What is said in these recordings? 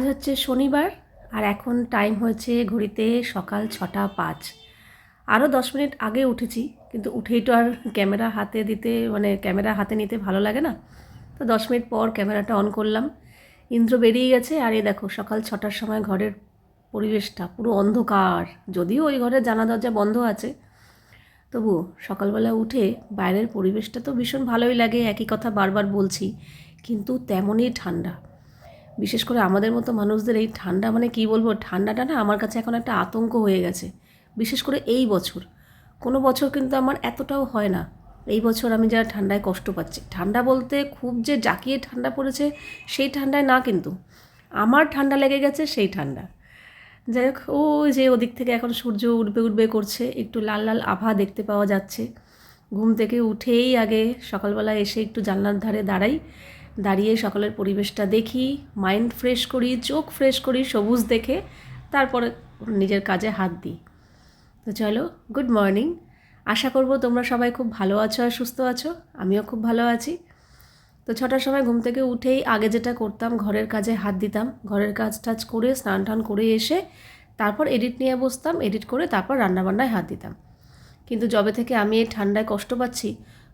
আজ হচ্ছে শনিবার আর এখন টাইম হয়েছে ঘড়িতে সকাল ছটা পাঁচ। আরও দশ মিনিট আগে উঠেছি, কিন্তু উঠেই তো আর ক্যামেরা হাতে দিতে মানে ক্যামেরা হাতে নিতে ভালো লাগে না। তো দশ মিনিট পর ক্যামেরাটা অন করলাম। ইন্দ্র বেরিয়ে গেছে আর এই দেখো, সকাল ছটার সময় ঘরের পরিবেশটা পুরো অন্ধকার। যদিও ওই ঘরের জানা দরজা বন্ধ আছে তবু সকালবেলা উঠে বাইরের পরিবেশটা তো ভীষণ ভালোই লাগে, একই কথা বারবার বলছি, কিন্তু তেমনই ঠান্ডা। বিশেষ করে আমাদের মতো মানুষদের এই ঠান্ডা মানে কি বলব, ঠান্ডাটা না আমার কাছে এখন একটা আতঙ্ক হয়ে গেছে। বিশেষ করে এই বছর। কোনো বছর কিন্তু আমার এতটাও হয় না। এই বছর আমি যা ঠান্ডায় কষ্ট পাচ্ছি। ঠান্ডা বলতে খুব যে জাকিয়ে ঠান্ডা পড়েছে, সেই ঠান্ডায় না কিন্তু। আমার ঠান্ডা লেগে গেছে সেই ঠান্ডা। যাই হোক ও যে ওদিক থেকে এখন সূর্য উঠবে উঠবে করছে। একটু লাল লাল আভা দেখতে পাওয়া যাচ্ছে। ঘুম থেকে উঠেই আগে সকালবেলা এসে একটু জানলার ধারে দাঁড়াই। দাঁড়িয়ে সকালের পরিবেশটা দেখি মাইন্ড ফ্রেশ করি, চোখ ফ্রেশ করি, সবুজ দেখে তারপরে নিজের কাজে হাত দিই। তো চলো গুড মর্নিং আশা করব তোমরা সবাই খুব ভালো আছো আর সুস্থ আছো, আমিও খুব ভালো আছি। তো ছটার সময় ঘুম থেকে উঠেই আগে যেটা করতাম, ঘরের কাজে হাত দিতাম। ঘরের কাজ টাজ করে, স্নান টান করে এসে তারপর এডিট নিয়ে বসতাম এডিট করে তারপর রান্নাবান্নায় হাত দিতাম। কিন্তু যবে থেকে আমি এই ঠান্ডায় কষ্ট পাচ্ছি,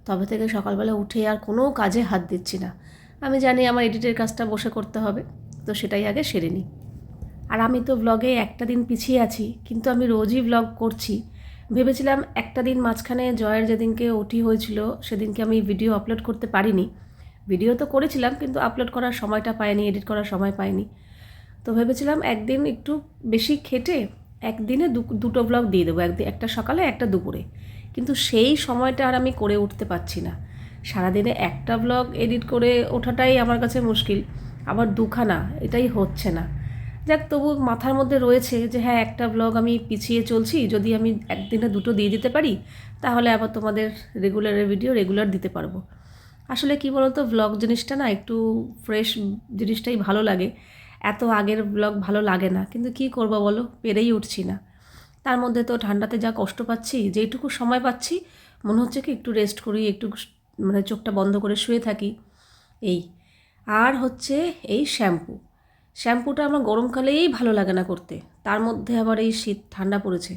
তবে থেকে সকালবেলা উঠে আর কোনো কাজে হাত দিচ্ছি না। আমি জানি আমার এডিটের কাজটা বসে করতে হবে, তো সেটাই আগে সেরে নিই। আর আমি তো ব্লগে একটা দিন পিছিয়ে আছি, কিন্তু আমি রোজই ব্লগ করছি। ভেবেছিলাম একটা দিন মাঝখানে জয়ের যেদিনকে ওটি হয়েছিল, সেদিনকে আমি ভিডিও আপলোড করতে পারিনি। ভিডিও তো করেছিলাম, কিন্তু আপলোড করার সময়টা পাইনি এডিট করার সময় পাইনি। তো ভেবেছিলাম একদিন একটু বেশি খেটে একদিনে দুটো ব্লগ দিয়ে দেবো, একদিন, একটা সকালে, একটা দুপুরে। কিন্তু সেই সময়টা আর আমি করে উঠতে পারছি না। সারাদিনে একটা ব্লগ এডিট করে ওঠাটাই আমার কাছে মুশকিল। আবার দুখানা, এটাই হচ্ছে না। যাক, তবু মাথার মধ্যে রয়েছে যে হ্যাঁ একটা ব্লগ আমি পিছিয়ে চলছি, যদি আমি একদিনে দুটো দিয়ে দিতে পারি, তাহলে আবার তোমাদের রেগুলারের ভিডিও রেগুলার দিতে পারব। আসলে কি বলতো ব্লগ জিনিসটা না একটু ফ্রেশ জিনিসটাই ভালো লাগে। এত আগের ব্লগ ভালো লাগে না, কিন্তু কি করব বলো, পেরেই উঠছি না। তার মধ্যে তো ঠান্ডাতে যা কষ্ট পাচ্ছি, যেইটুকু সময় পাচ্ছি, মনে হচ্ছে কি একটু রেস্ট করি, একটু মানে চোখটা বন্ধ করে শুয়ে থাকি। এই, আর হচ্ছে এই শ্যাম্পু। শ্যাম্পুটা আমার গরমকালেই ভালো লাগে না করতে। তার মধ্যে আবার এই শীত, ঠান্ডা পড়েছে।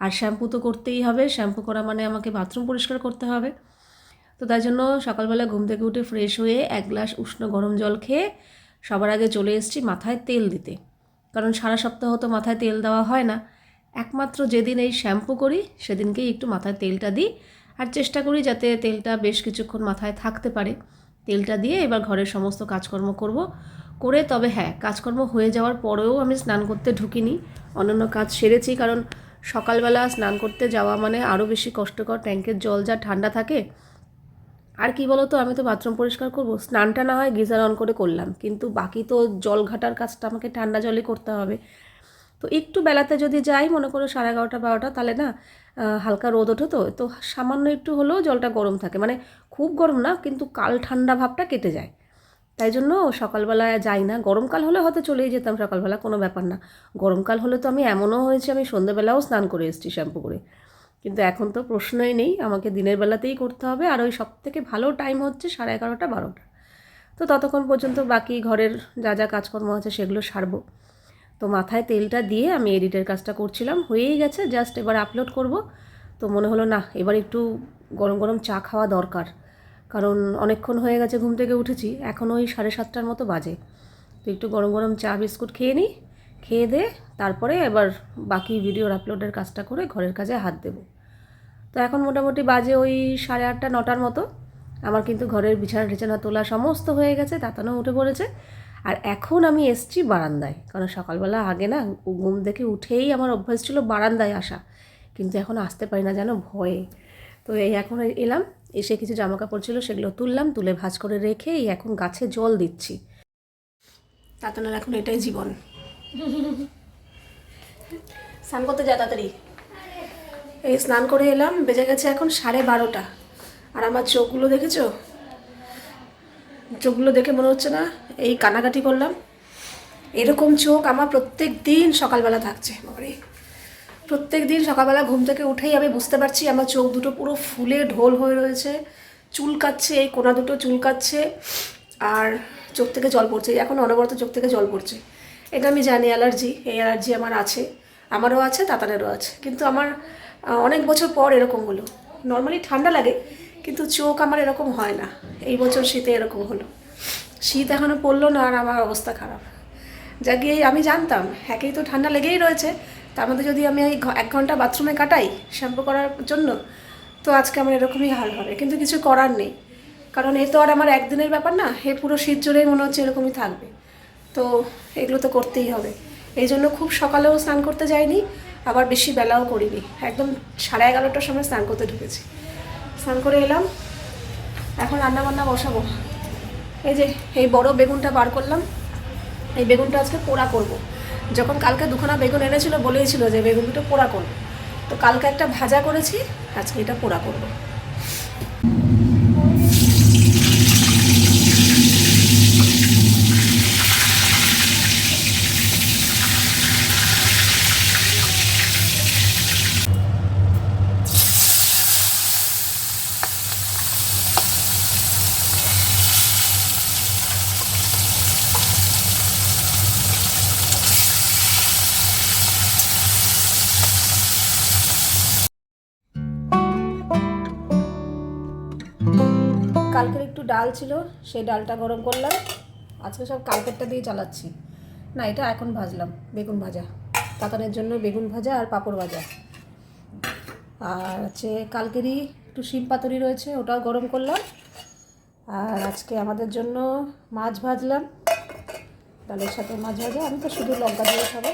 আর শ্যাম্পু তো করতেই হবে। শ্যাম্পু করা মানে আমাকে বাথরুম পরিষ্কার করতে হবে। তো তাই জন্য সকালবেলা ঘুম থেকে উঠে ফ্রেশ হয়ে এক গ্লাস উষ্ণ গরম জল খেয়ে সবার আগে চলে এসেছি মাথায় তেল দিতে। কারণ সারা সপ্তাহ তো মাথায় তেল দেওয়া হয় না। একমাত্র যেদিন এই শ্যাম্পু করি, সেদিনকেই একটু মাথায় তেলটা দিই। আর চেষ্টা করি যাতে তেলটা বেশ কিছুক্ষণ মাথায় থাকতে পারে। তেলটা দিয়ে এবার ঘরের সমস্ত কাজকর্ম করব। করে তবে হ্যাঁ কাজকর্ম হয়ে যাওয়ার পরেও আমি স্নান করতে ঢুকিনি। অন্যান্য কাজ সেরেছি কারণ সকালবেলা স্নান করতে যাওয়া মানে আরও বেশি কষ্টকর। ট্যাঙ্কের জল যা ঠান্ডা থাকে। আর কি বলতো, আমি তো বাথরুম পরিষ্কার করব। স্নানটা না হয় গিজার অন করে করলাম। কিন্তু বাকি তো জল ঘাটার কাজটা আমাকে ঠান্ডা জলে করতে হবে। তো একটু বেলাতে যদি যাই, মনে করো সাড়ে এগারোটা, বারোটা, তাহলে না হালকা রোদ ওঠে তো। তো সামান্য একটু হলেও জলটা গরম থাকে। মানে খুব গরম না, কিন্তু কাল ঠান্ডা ভাবটা কেটে যায়। তাই জন্য সকালবেলায় যাই না। গরমকাল হলে হয়তো চলেই যেতাম সকালবেলা, কোনো ব্যাপার না। গরমকাল হলে তো আমি এমনও হয়েছে, আমি সন্ধ্যেবেলাও স্নান করে এসেছি শ্যাম্পু করে। কিন্তু এখন তো প্রশ্নই নেই, আমাকে দিনের বেলাতেই করতে হবে। আর ওই সব থেকে ভালো টাইম হচ্ছে সাড়ে এগারোটা, বারোটা। তো ততক্ষণ পর্যন্ত বাকি ঘরের যা যা কাজকর্ম আছে, সেগুলো সারবো। তো মাথায় তেলটা দিয়ে আমি এডিটের কাজটা করছিলাম। হয়েই গেছে জাস্ট এবার আপলোড করব। তো মনে হলো, না, এবার একটু গরম গরম চা খাওয়া দরকার। কারণ অনেকক্ষণ হয়ে গেছে ঘুম থেকে উঠেছি, এখন ওই সাড়ে সাতটার মতো বাজে। তো একটু গরম গরম চা, বিস্কুট খেয়ে নিই, খেয়ে দে, তারপরে এবার বাকি ভিডিওর আপলোডের কাজটা করে ঘরের কাজে হাত দেবো। তো এখন মোটামুটি বাজে ওই সাড়ে আটটা, নটার মতো। আমার কিন্তু ঘরের বিছানা টিছানা তোলা সমস্ত হয়ে গেছে তাতানো উঠে পড়েছে। আর এখন আমি এসছি বারান্দায়। কারণ সকালবেলা আগে না ঘুম থেকে উঠেই আমার অভ্যাস ছিল বারান্দায় আসা। কিন্তু এখন আসতে পারি না যেন ভয়ে। তো এই এখন এলাম, এসে কিছু জামা কাপড় ছিল সেগুলো তুললাম, তুলে ভাঁজ করে রেখে এই এখন গাছে জল দিচ্ছি। তাতানোর এখন এটাই জীবন। স্নান করতে যা তাড়াতাড়ি। এই স্নান করে এলাম, বেজে গেছে এখন সাড়ে বারোটা। আর আমার চোখগুলো দেখেছ? চোখগুলো দেখে মনে হচ্ছে না, এই কানাকাটি করলাম। এরকম চোখ আমার প্রত্যেক দিন সকালবেলা থাকছে, বাবারে। প্রত্যেক দিন সকালবেলা ঘুম থেকে উঠেই আমি বুঝতে পারছি আমার চোখ দুটো পুরো ফুলে ঢোল হয়ে রয়েছে চুলকাচ্ছে এই কোনা দুটো চুলকাচ্ছে আর চোখ থেকে জল পড়ছে, এখন অনবরত চোখ থেকে জল পড়ছে। এটা আমি জানি, অ্যালার্জি, এই অ্যালার্জি আমার আছে, আমারও আছে, তাতারেরও আছে, কিন্তু আমার অনেক বছর পর এরকম হলো। নর্মালি ঠান্ডা লাগে কিন্তু চোখ আমার এরকম হয় না। এই বছর শীতে এরকম হলো। শীত এখনও পড়ল না আর আমার অবস্থা খারাপ। যা গিয়ে আমি জানতাম, একেই তো ঠান্ডা লেগেই রয়েছে। তার মধ্যে যদি আমি এক ঘণ্টা বাথরুমে কাটাই শ্যাম্পু করার জন্য, তো আজকে আমার এরকমই হাল হবে। কিন্তু কিছু করার নেই। কারণ এ তো আর আমার একদিনের ব্যাপার না, এ পুরো শীত জুড়েই মনে হচ্ছে এরকমই থাকবে। তো এগুলো তো করতেই হবে। এই জন্য খুব সকালেও স্নান করতে যাইনি, আবার বেশি বেলাও করিনি। একদম সাড়ে এগারোটার সময় স্নান করতে ঢুকেছি। স্নান করে এলাম এখন রান্না বান্না বসাবো এই যে, এই বড় বেগুনটা বার করলাম এই বেগুনটা আজকে পোড়া করব। যখন কালকে দুখানা বেগুন এনেছিল, বলেইছিল যে বেগুন দুটো পোড়া করব তো কালকে একটা ভাজা করেছি, আজকে এটা পোড়া করব। একটু ডাল ছিল, সেই ডালটা গরম করলাম। আজকে সব কালকেরটা দিয়ে চালাচ্ছি। না, এটা এখন ভাজলাম, বেগুন ভাজা। কাতানের জন্য বেগুন ভাজা আর পাঁপড় ভাজা। আর হচ্ছে কালকেরই একটু শিম পাতুরি রয়েছে, ওটাও গরম করলাম। আর আজকে আমাদের জন্য মাছ ভাজলাম। ডালের সাথে মাছ ভাজা, আমি তো শুধু লঙ্কা দিয়ে খাব।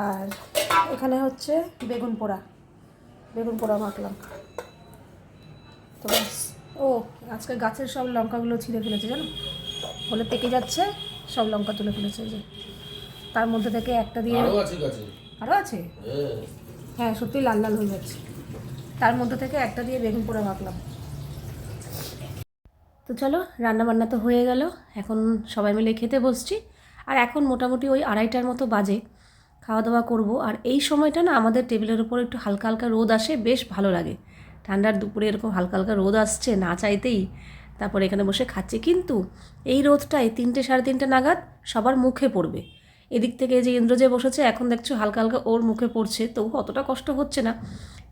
আর এখানে হচ্ছে বেগুন পোড়া বেগুন পোড়া মাখলাম। তো ও আজকে গাছের সব লঙ্কাগুলো ছিঁড়ে ফেলেছে জানো? বলে পেকে যাচ্ছে সব লঙ্কা তুলে ফেলেছে যে। তার মধ্যে থেকে একটা দিয়ে আরও আছে আরও আছে? হ্যাঁ। হ্যাঁ সত্যি লাল লাল হয়ে যাচ্ছে। তার মধ্যে থেকে একটা দিয়ে বেগুন পোড়া মাখলাম তো চলো রান্না বান্না তো হয়ে গেল। এখন সবাই মিলে খেতে বসছি। আর এখন মোটামুটি ওই আড়াইটার মতো বাজে। খাওয়া দাওয়া করব। আর এই সময়টা না আমাদের টেবিলের উপর একটু হালকা হালকা রোদ আসে বেশ ভালো লাগে। ঠান্ডার দুপুরে এরকম হালকা হালকা রোদ আসছে না চাইতেই তারপর এখানে বসে খাচ্ছে। কিন্তু এই রোদটাই তিনটে সাড়ে তিনটে নাগাদ সবার মুখে পড়বে। এদিক থেকে যে ইন্দ্র যে বসেছে, এখন দেখছ হালকা হালকা ওর মুখে পড়ছে, তবু অতটা কষ্ট হচ্ছে না।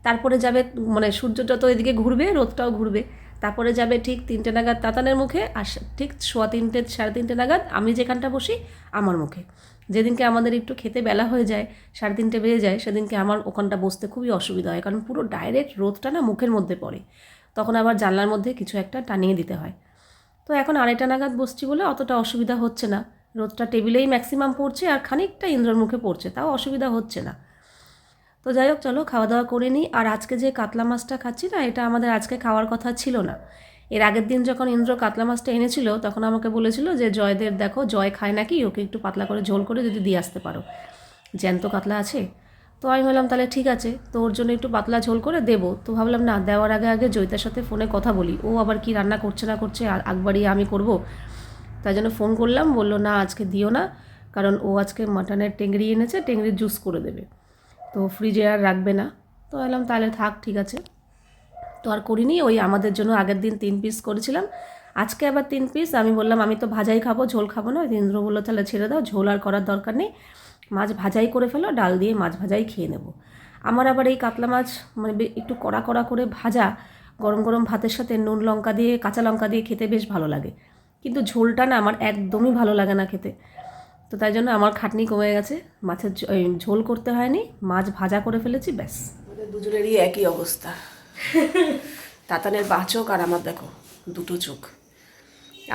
তারপরে যাবে মানে সূর্যটা তো এদিকে ঘুরবে, রোদটাও ঘুরবে। তারপরে যাবে ঠিক তিনটে নাগাদ তাতানের মুখে, আর ঠিক সোয়া তিনটে, সাড়ে তিনটে নাগাদ আমি যেখানটা বসি, আমার মুখে। যেদিনকে আমাদের একটু খেতে বেলা হয়ে যায়, সাড়ে তিনটে বেজে যায়, সেদিনকে আমার ওখানটা বসতে খুবই অসুবিধা হয়, কারণ পুরো ডাইরেক্ট রোদটা না মুখের মধ্যে পড়ে। তখন আবার জানলার মধ্যে কিছু একটা টানিয়ে দিতে হয়। তো এখন আড়াইটা নাগাদ বসছি বলে অতটা অসুবিধা হচ্ছে না। রোদটা টেবিলেই ম্যাক্সিমাম পড়ছে আর খানিকটা ইন্দ্রর মুখে পড়ছে, তাও অসুবিধা হচ্ছে না। তো যাই হোক, চলো খাওয়া দাওয়া করে নিই। আর আজকে যে কাতলা মাছটা খাচ্ছি না, এটা আমাদের আজকে খাওয়ার কথা ছিল না। এর আগের দিন যখন ইন্দ্র কাতলা মাছটা এনেছিল, তখন আমাকে বলেছিল যে জয়দের দেখো, জয় খায় নাকি? ওকে একটু পাতলা করে ঝোল করে যদি দিয়ে আসতে পারো। জ্যান্ত কাতলা আছে। তো আমি বললাম তাহলে ঠিক আছে, তো ওর জন্য একটু পাতলা ঝোল করে দেবো। তো ভাবলাম, না, দেওয়ার আগে আগে জয়িতার সাথে ফোনে কথা বলি। ও আবার কি রান্না করছে না করছে আগবাড়িয়ে আমি করব? তাই জন্য ফোন করলাম, বলল, না, আজকে দিও না, কারণ ও আজকে মাটনের টেংরি এনেছে, টেংরির জুস করে দেবে। তো ফ্রিজে আর রাখবে না। তো এলাম তাহলে থাক, ঠিক আছে। তো আর করিনি, ওই আমাদের জন্য আগের দিন তিন পিস করেছিলাম। আজকে আবার তিন পিস আমি বললাম, আমি তো ভাজাই খাব, ঝোল খাব না। ইন্দ্র বলল, তাহলে ছেড়ে দাও, ঝোল আর করার দরকার নেই। মাছ ভাজাই করে ফেলো, ডাল দিয়ে মাছ ভাজাই খেয়ে নেব। আমার আবার এই কাতলা মাছ মানে একটু কড়া কড়া করে ভাজা, গরম গরম ভাতের সাথে নুন লঙ্কা দিয়ে, কাঁচা লঙ্কা দিয়ে খেতে বেশ ভালো লাগে। কিন্তু ঝোলটা না আমার একদমই ভালো লাগে না খেতে। তো তাই জন্য আমার খাটনি কমে গেছে, মাছের ঝোল করতে হয়নি, মাছ ভাজা করে ফেলেছি, ব্যাস। দুজনেরই একই অবস্থা। তাতানের বা চোখ আর আমার দেখো দুটো চোখ।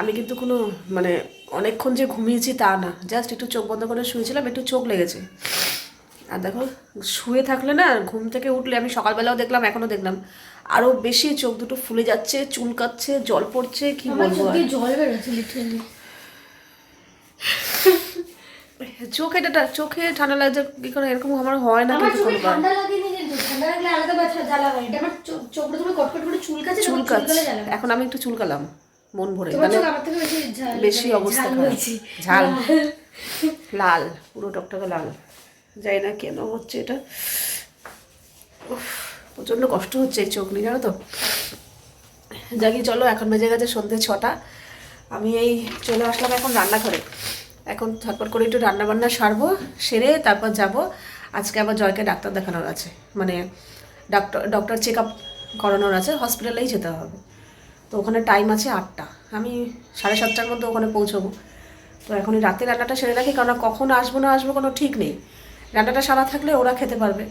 আমি কিন্তু কোনো মানে অনেকক্ষণ যে ঘুমিয়েছি তা না জাস্ট একটু চোখ বন্ধ করে শুয়েছিলাম একটু চোখ লেগেছে। আর দেখো শুয়ে থাকলে না ঘুম থেকে উঠলে আমি সকালবেলাও দেখলাম এখনও দেখলাম। আরও বেশি চোখ দুটো ফুলে যাচ্ছে চুলকাচ্ছে জল পড়ছে কি বলব জল লিটারালি চোখে চোখে ঠান্ডা লাগছে কি করে এরকম আমার হয় না কিন্তু লাগলে আলাদা ব্যথা জ্বালা হয় এটা আমার চোখ তুমি কটকট করে চুলকাচ্ছে চুলকালে এখন আমি একটু চুলকালাম মন ভরে। মানে বেশি মানে অবস্থা ঝাল। লাল। পুরো টকটকে লাল। জানি না কেন হচ্ছে এটা। উফ, প্রচণ্ড কষ্ট হচ্ছে এই চোখ নিয়ে জানো তো? যাকি চলো এখন বেজে গেছে সন্ধ্যে ছটা। আমি এই চলে আসলাম এখন রান্নাঘরে। এখন ঝটপট করে একটু রান্নাবান্না সারবো সেরে তারপর যাব। আজকে আবার জয়কে ডাক্তার দেখানোর আছে। মানে ডাক্তার ডক্টর চেক আপ করানোর আছে হসপিটালেই যেতে হবে। তো ওখানে টাইম আছে আটটা। আমি সাড়ে সাতটার মধ্যে ওখানে পৌঁছবো। তো এখন রাতে রান্নাটা সেরে রাখি কারণ কখন আসব না আসব কোনো ঠিক নেই। রান্নাটা সারা থাকলে ওরা খেতে পারবে।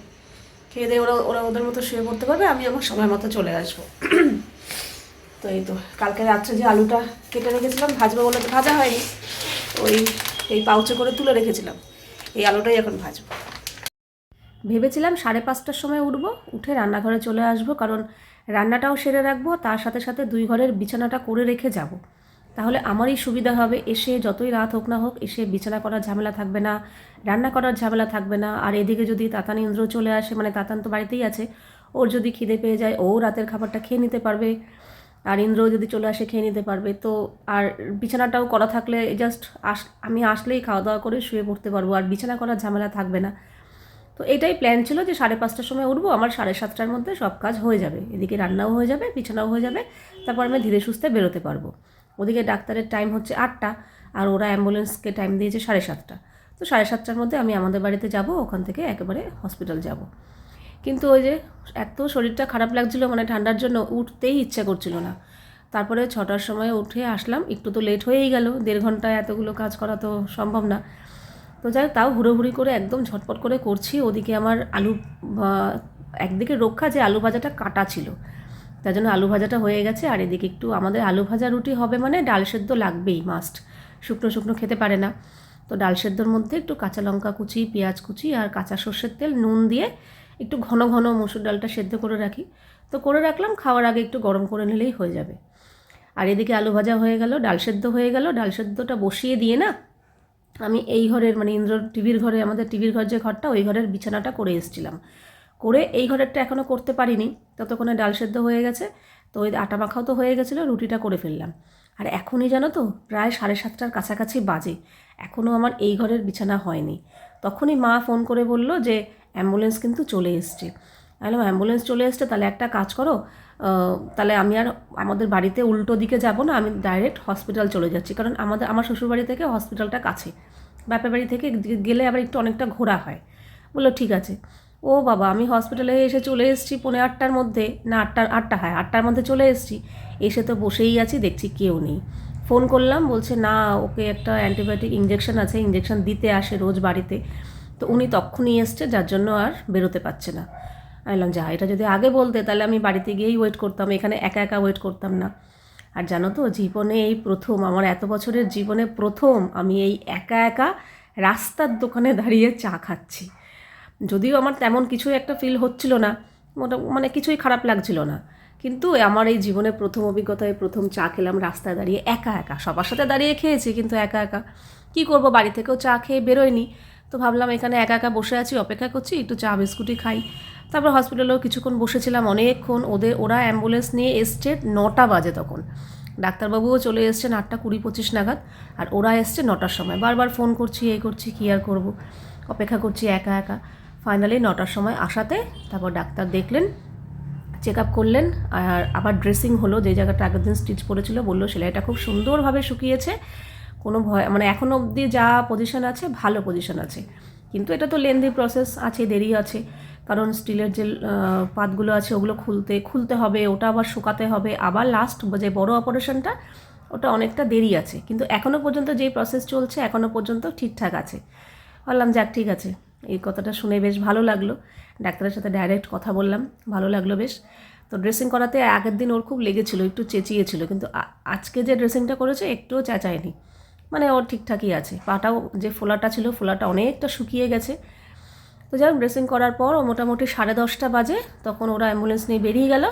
খেয়ে দিয়ে ওরা ওরা ওদের মতো শুয়ে পড়তে পারবে, আমি আমার সময় মতো চলে আসব। তো এই তো, কালকে রাত্রে যে আলুটা কেটে রেখেছিলাম, ভাজবো বলে তো ভাজা হয়নি, ওই, এই পাউচে করে তুলে রেখেছিলাম। এই আলুটাই এখন ভাজবো। ভেবেছিলাম সাড়ে পাঁচটার সময় উঠবো, উঠে রান্নাঘরে চলে আসব, কারণ রান্নাটাও সেরে রাখব, তার সাথে সাথে দুই ঘরের বিছানাটা করে রেখে যাব। তাহলে আমারই সুবিধা হবে, এসে যতই রাত হোক না হোক, এসে বিছানা করার ঝামেলা থাকবে না, রান্না করার ঝামেলা থাকবে না, আর এদিকে যদি তাতান ইন্দ্র চলে আসে মানে তাতান তো বাড়িতেই আছে, ওর যদি খিদে পেয়ে যায়, ও রাতের খাবারটা খেয়ে নিতে পারবে, আর ইন্দ্র যদি চলে আসে, খেয়ে নিতে পারবে, তো আর বিছানাটাও করা থাকলে জাস্ট আস, আমি আসলেই খাওয়া দাওয়া করে শুয়ে পড়তে পারব, আর বিছানা করার ঝামেলা থাকবে না। তো এটাই প্ল্যান ছিল যে সাড়ে পাঁচটার সময় উঠবো, আমার সাড়ে সাতটার মধ্যে সব কাজ হয়ে যাবে। এদিকে রান্নাও হয়ে যাবে, বিছানাও হয়ে যাবে, তারপর আমি ধীরে সুস্থে বেরোতে পারব। ওদিকে ডাক্তারের টাইম হচ্ছে আটটা, আর ওরা অ্যাম্বুলেন্সকে টাইম দিয়েছে সাড়ে সাতটা। তো সাড়ে সাতটার মধ্যে আমি আমাদের বাড়িতে যাব, ওখান থেকে একেবারে হসপিটাল যাব। কিন্তু ওই যে এত শরীরটা খারাপ লাগছিল মানে ঠান্ডার জন্য উঠতেই ইচ্ছা করছিল না। তারপরে ছটার সময় উঠে আসলাম, একটু তো লেট হয়েই গেল, দেড় ঘন্টায় এতগুলো কাজ করা তো সম্ভব না। তো যাই তাও হুড়োহুড়ি করে একদম ঝটপট করে করছি। ওদিকে আমার আলু একদিকে রক্ষা যে আলু ভাজাটা কাটা ছিল। তার জন্য আলু ভাজাটা হয়ে গেছে। আর এদিকে একটু আমাদের আলু ভাজা রুটি হবে মানে ডাল সেদ্ধ লাগবেই মাস্ট শুকনো শুকনো খেতে পারে না। তো ডাল সেদ্ধর মধ্যে একটু কাঁচা লঙ্কা কুচি, পেঁয়াজ কুচি আর কাঁচা সর্ষের তেল, নুন দিয়ে একটু ঘন ঘন মসুর ডালটা সেদ্ধ করে রাখি। তো করে রাখলাম, খাওয়ার আগে একটু গরম করে নিলেই হয়ে যাবে। আর এদিকে আলু ভাজা হয়ে গেল, ডাল সেদ্ধ হয়ে গেল। ডাল সেদ্ধটা বসিয়ে দিয়ে না আমি এই ঘরের মানে ইন্দ্র টিভির ঘরে, আমাদের টিভির ঘর যে ঘরটা, ওই ঘরের বিছানাটা করে এসেছিলাম। করে এই ঘরেরটা এখনও করতে পারিনি। ততক্ষণে ডাল সেদ্ধ হয়ে গেছে, তো ওই আটা মাখাও তো হয়ে গেছিল, রুটিটা করে ফেললাম। আর এখনই জানো তো, প্রায় সাড়ে সাতটার কাছাকাছি বাজে। এখনও আমার এই ঘরের বিছানা হয়নি। তখনই মা ফোন করে বলল যে, অ্যাম্বুলেন্স কিন্তু চলে এসছে। আমি অ্যাম্বুলেন্স চলে এসছে, তাহলে একটা কাজ করো তাহলে আমি আর আমাদের বাড়িতে উল্টো দিকে যাব না, আমি ডাইরেক্ট হসপিটাল চলে যাচ্ছি। কারণ আমাদের, আমার শ্বশুরবাড়ি থেকে হসপিটালটা কাছে। বাপের বাড়ি থেকে গেলে আবার একটু অনেকটা ঘোরা হয়। বলল, ঠিক আছে। ও বাবা, আমি হসপিটালে এসে চলে এসেছি পৌনে আটটার মধ্যে। না আটটার আটটা হয়, আটটার মধ্যে চলে এসেছি। এসে তো বসেই আছি, দেখছি কেউ নেই। ফোন করলাম, বলছে, না, ওকে একটা অ্যান্টিবায়োটিক ইঞ্জেকশন আছে ইঞ্জেকশন দিতে আসে রোজ বাড়িতে। তো উনি তখনই এসছে, যার জন্য আর বেরোতে পারছে না। আমি বললাম, যা, এটা যদি আগে বলতে, তাহলে আমি বাড়িতে গিয়েই ওয়েট করতাম, এখানে একা একা ওয়েট করতাম না। আর জানো তো, জীবনে এই প্রথম, আমার এত বছরের জীবনে প্রথম আমি এই একা একা রাস্তার দোকানে দাঁড়িয়ে চা খাচ্ছি। যদিও আমার তেমন কিছু একটা ফিল হচ্ছিল না, মোটা মানে কিছুই খারাপ লাগছিল না। কিন্তু আমার এই জীবনে প্রথম অভিজ্ঞতায় প্রথম চা খেলাম রাস্তায় দাঁড়িয়ে একা একা। সবার সাথে দাঁড়িয়ে খেয়েছি, কিন্তু একা একা। কী করব, বাড়ি থেকেও চা খেয়ে বেরোয়নি। তো ভাবলাম, এখানে একা একা বসে আছি, অপেক্ষা করছি, একটু চা, বিস্কুটই খাই। তারপর হসপিটালেও কিছুক্ষণ বসেছিলাম অনেকক্ষণ। ওদের, ওরা অ্যাম্বুলেন্স নিয়ে এসছে নটা বাজে তখন। ডাক্তারবাবুও চলে এসছেন আটটা কুড়ি পঁচিশ নাগাদ। আর ওরা এসছে নটার সময়। বারবার ফোন করছি এই করছি, কী আর করব? অপেক্ষা করছি একা একা। ফাইনালি নটার সময় আসাতে তারপর ডাক্তার দেখলেন চেক আপ করলেন। আর আবার ড্রেসিং হলো, যে জায়গাটা আগের দিন স্টিচ পড়েছিল, বলল সেলাইটা খুব সুন্দরভাবে শুকিয়েছে। কোনো ভয় মানে এখনও অবধি যা পজিশন আছে, ভালো পজিশন আছে। কিন্তু এটা তো লেন্দি প্রসেস আছে, দেরি আছে। কারণ স্টিলের যে পাতগুলো আছে, ওগুলো খুলতে খুলতে হবে, ওটা আবার শুকাতে হবে। আবার লাস্ট যে বড় অপারেশনটা ওটা অনেকটা দেরি আছে। কিন্তু এখনও পর্যন্ত যেই প্রসেস চলছে এখনও পর্যন্ত ঠিকঠাক আছে। বললাম, যাক, ঠিক আছে। এই কথাটা শুনে বেশ ভালো লাগল। ডাক্তারের সাথে ডাইরেক্ট কথা বললাম, ভালো লাগল বেশ। তো ড্রেসিং করাতে আগের দিন ওর খুব লেগেছিলো, একটু চেঁচিয়েছিল। কিন্তু আজকে যে ড্রেসিংটা করেছে, একটুও চেঁচায়নি। মানে ওর ঠিকঠাকই আছে। পাটাও যে ফোলাটা ছিল, ফোলাটা অনেকটা শুকিয়ে গেছে। তো যাই ড্রেসিং করার পর ও মোটামুটি সাড়ে দশটা বাজে, তখন ওরা অ্যাম্বুলেন্স নিয়ে বেরিয়ে গেল।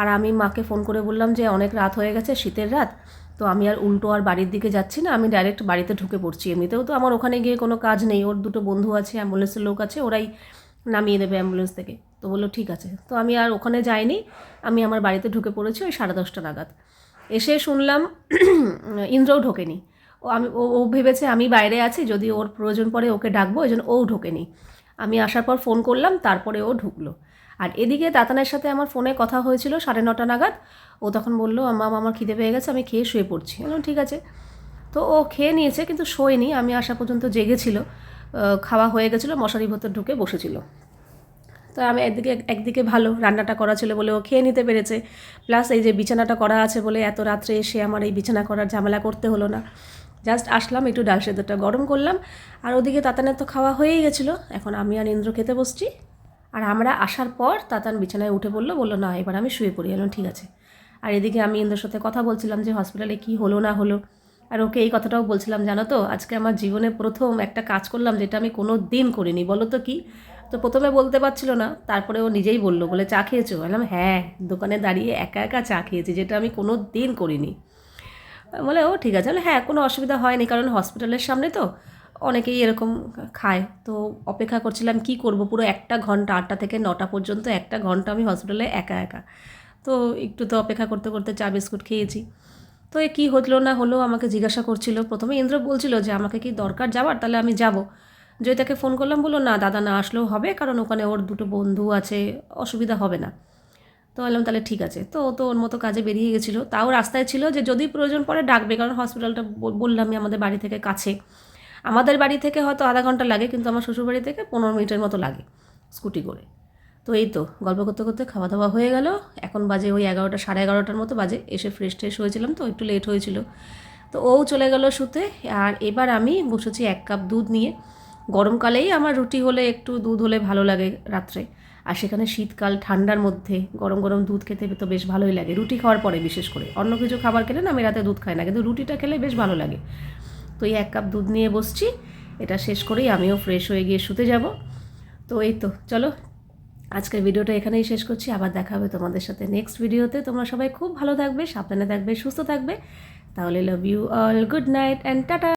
আর আমি মাকে ফোন করে বললাম যে, অনেক রাত হয়ে গেছে, শীতের রাত। তো আমি আর উল্টো আর বাড়ির দিকে যাচ্ছি না, আমি ডাইরেক্ট বাড়িতে ঢুকে পড়ছি। এমনিতেও তো আমার ওখানে গিয়ে কোনো কাজ নেই, ওর দুটো বন্ধু আছে অ্যাম্বুলেন্সের লোক আছে, ওরাই নামিয়ে দেবে অ্যাম্বুলেন্স থেকে। তো বলল, ঠিক আছে। তো আমি আর ওখানে যাইনি, আমি আমার বাড়িতে ঢুকে পড়েছি ওই সাড়ে দশটা নাগাদ। এসে শুনলাম, ইন্দ্রও ঢোকেনি। ও আমি, ও ভেবেছে আমি বাইরে আছি, যদি ওর প্রয়োজন পড়ে ওকে ডাকবো, ওই জন্য ও ঢোকেনি। আমি আসার পর ফোন করলাম, তারপরে ও ঢুকলো। আর এদিকে তাতানের সাথে আমার ফোনে কথা হয়েছিল সাড়ে নটা নাগাদ। ও তখন বলল মাম আমার খিদে পেয়ে গেছে, আমি খেয়ে শুয়ে পড়ছি। বললাম, ঠিক আছে। তো ও খেয়ে নিয়েছে, কিন্তু শোয়নি। আমি আসা পর্যন্ত জেগেছিল। খাওয়া হয়ে গেছিল মশারি ভেতর ঢুকে বসেছিল। তো আমি একদিকে একদিকে ভালো, রান্নাটা করা ছিল বলে ও খেয়ে নিতে পেরেছে। প্লাস এই যে বিছানাটা করা আছে বলে এত রাত্রে এসে আমার এই বিছানা করার ঝামেলা করতে হলো না। জাস্ট আসলাম, একটু ডাল সেদ্ধটা গরম করলাম। আর ওদিকে তাতানের তো খাওয়া হয়েই গেছিল। এখন আমি আর ইন্দ্র খেতে বসছি। আর আমরা আসার পর তাতান বিছানায় উঠে বলল বলল, না, এবার আমি শুয়ে পড়ি এলাম ঠিক আছে। আর এদিকে আমি ইন্দ্রর সাথে কথা বলছিলাম যে হসপিটালে কী হলো, না হলো। আর ওকে এই কথাটাও বলছিলাম, জানো তো, আজকে আমার জীবনে প্রথম একটা কাজ করলাম যেটা আমি কোনো দিন করিনি, বলো তো কি? তো প্রথমে বলতে পারছিল না, তারপরে ও নিজেই বলল, বলে, চা খেয়েছো? বললাম হ্যাঁ দোকানে দাঁড়িয়ে একা একা চা খেয়েছি, যেটা আমি কোনো দিন করিনি। বলে, ও, ঠিক আছে। বলে হ্যাঁ কোনো অসুবিধা হয়নি, কারণ হসপিটালের সামনে তো অনেকেই এরকম খায়। তো অপেক্ষা করছিলাম কি করব, পুরো একটা ঘণ্টা, আটটা থেকে নটা পর্যন্ত একটা ঘণ্টা আমি হসপিটালে একা একা। তো একটু তো অপেক্ষা করতে করতে চা, বিস্কুট খেয়েছি। তো এ কী হলো না হলো আমাকে জিজ্ঞাসা করছিল। প্রথমে ইন্দ্র বলছিল যে, আমাকে কি দরকার যাওয়ার? তাহলে আমি যাব। জয়িতাকে ফোন করলাম, বলল, না, দাদা না আসলেও হবে, কারণ ওখানে ওর দুটো বন্ধু আছে, অসুবিধা হবে না। তো বললাম, তাহলে ঠিক আছে। তো তো ওর মতো কাজে বেরিয়ে গেছিল। তাও রাস্তায় ছিল যে যদি প্রয়োজন পড়ে ডাকবে, কারণ হসপিটালটা বল- বললামই আমাদের বাড়ি থেকে কাছে। আমাদের বাড়ি থেকে হয়তো আধা ঘণ্টা লাগে, কিন্তু আমার শ্বশুরবাড়ি থেকে পনেরো মিনিটের মতো লাগে স্কুটি করে। তো এই তো গল্প করতে করতে খাওয়া দাওয়া হয়ে গেল। এখন বাজে ওই এগারোটা, সাড়ে এগারোটার মতো বাজে। এসে ফ্রেশ ট্রেশ হয়েছিলাম তো, একটু লেট হয়েছিল। তো ও চলে গেল শুতে, আর এবার আমি বসেছি এক কাপ দুধ নিয়ে। গরমকালেই আমার রুটি হলে একটু দুধ হলে ভালো লাগে রাত্রে। আর সেখানে শীতকাল, ঠান্ডার মধ্যে গরম গরম দুধ খেতে তো বেশ ভালোই লাগে। রুটি খাওয়ার পরে বিশেষ করে। অন্য কিছু খাবার খেলে না আমি রাতে দুধ খাই না, কিন্তু রুটিটা খেলে বেশ ভালো লাগে। তো এই এক কাপ দুধ নিয়ে বসছি, এটা শেষ করেই আমিও ফ্রেশ হয়ে গিয়ে শুতে যাব। তো এই তো, চলো। আজকের ভিডিওটা এখানেই শেষ করছি, আবার দেখা হবে তোমাদের সাথে নেক্সট ভিডিওতে। তোমরা সবাই খুব ভালো থাকবে, সাবধানে থাকবে, সুস্থ থাকবে। তাহলে love you all good night and tata